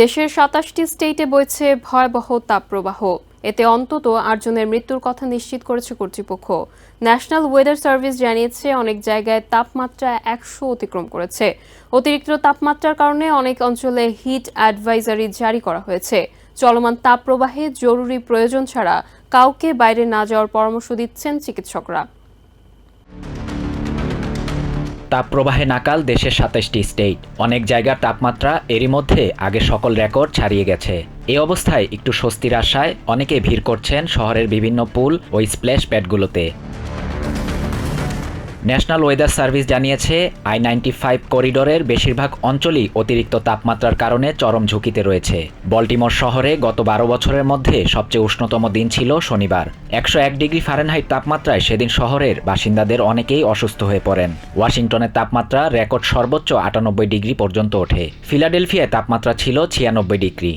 দেশের সাতাশটি স্টেটে বইছে ভয়াবহ তাপপ্রবাহ। এতে অন্তত আটজনের মৃত্যুর কথা নিশ্চিত করেছে কর্তৃপক্ষ। ন্যাশনাল ওয়েদার সার্ভিস জানিয়েছে, অনেক জায়গায় তাপমাত্রা একশো অতিক্রম করেছে। অতিরিক্ত তাপমাত্রার কারণে অনেক অঞ্চলে হিট অ্যাডভাইজারি জারি করা হয়েছে। চলমান তাপপ্রবাহে জরুরি প্রয়োজন ছাড়া কাউকে বাইরে না যাওয়ার পরামর্শ দিচ্ছেন চিকিৎসকরা। তাপপ্রবাহে নাকাল দেশের সাতাশটি স্টেট। অনেক জায়গার তাপমাত্রা এরই মধ্যে আগে সকল রেকর্ড ছাড়িয়ে গেছে। এ অবস্থায় একটু স্বস্তির আশায় অনেকে ভিড় করছেন শহরের বিভিন্ন পুল ও স্প্ল্যাশ প্যাডগুলোতে। ন্যাশনাল ওয়েদার সার্ভিস জানিয়েছে, আই নাইনটি ফাইভ করিডোরের বেশিরভাগ অঞ্চলই অতিরিক্ত তাপমাত্রার কারণে চরম ঝুঁকিতে রয়েছে। বল্টিমোর শহরে গত বারো বছরের মধ্যে সবচেয়ে উষ্ণতম দিন ছিল শনিবার। একশো এক ডিগ্রি ফারেনহাইট তাপমাত্রায় সেদিন শহরের বাসিন্দাদের অনেকেই অসুস্থ হয়ে পড়েন। ওয়াশিংটনের তাপমাত্রা রেকর্ড সর্বোচ্চ আটানব্বই ডিগ্রি পর্যন্ত ওঠে। ফিলাডেলফিয়ায় তাপমাত্রা ছিল ছিয়ানব্বই ডিগ্রি।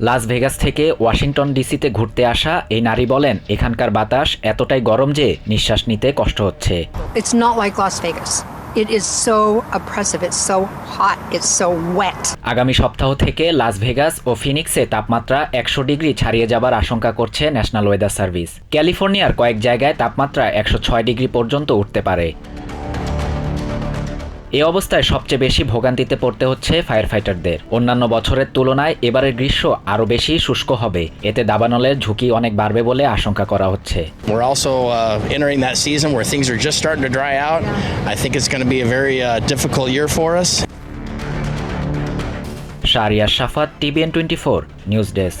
লাস ভেগাস থেকে ওয়াশিংটন ডিসিতে ঘুরতে আসা এই নারী বলেন এখানকার বাতাস এতটাই গরম যে নিঃশ্বাস নিতে কষ্ট হচ্ছে It's not like Las Vegas. It is so oppressive. It's so hot. It's so wet. আগামী সপ্তাহ থেকে লাস ভেগাস ও ফিনিক্সে তাপমাত্রা একশো ডিগ্রি ছাড়িয়ে যাবার আশঙ্কা করছে ন্যাশনাল ওয়েদার সার্ভিস ক্যালিফোর্নিয়ার কয়েক জায়গায় তাপমাত্রা একশো ছয় ডিগ্রি পর্যন্ত উঠতে পারে এ অবস্থায় সবচেয়ে বেশি ভোগান্তিতে পড়তে হচ্ছে ফায়ার ফাইটারদের অন্যান্য বছরের তুলনায় এবারের গ্রীষ্ম আরও বেশি শুষ্ক হবে এতে দাবানলের ঝুঁকি অনেক বাড়বে বলে আশঙ্কা করা হচ্ছে We're also uh, entering that season where things are just starting to dry out. I think it's going to be a very uh, difficult year for us. Shariya Shafat TVN twenty four news desk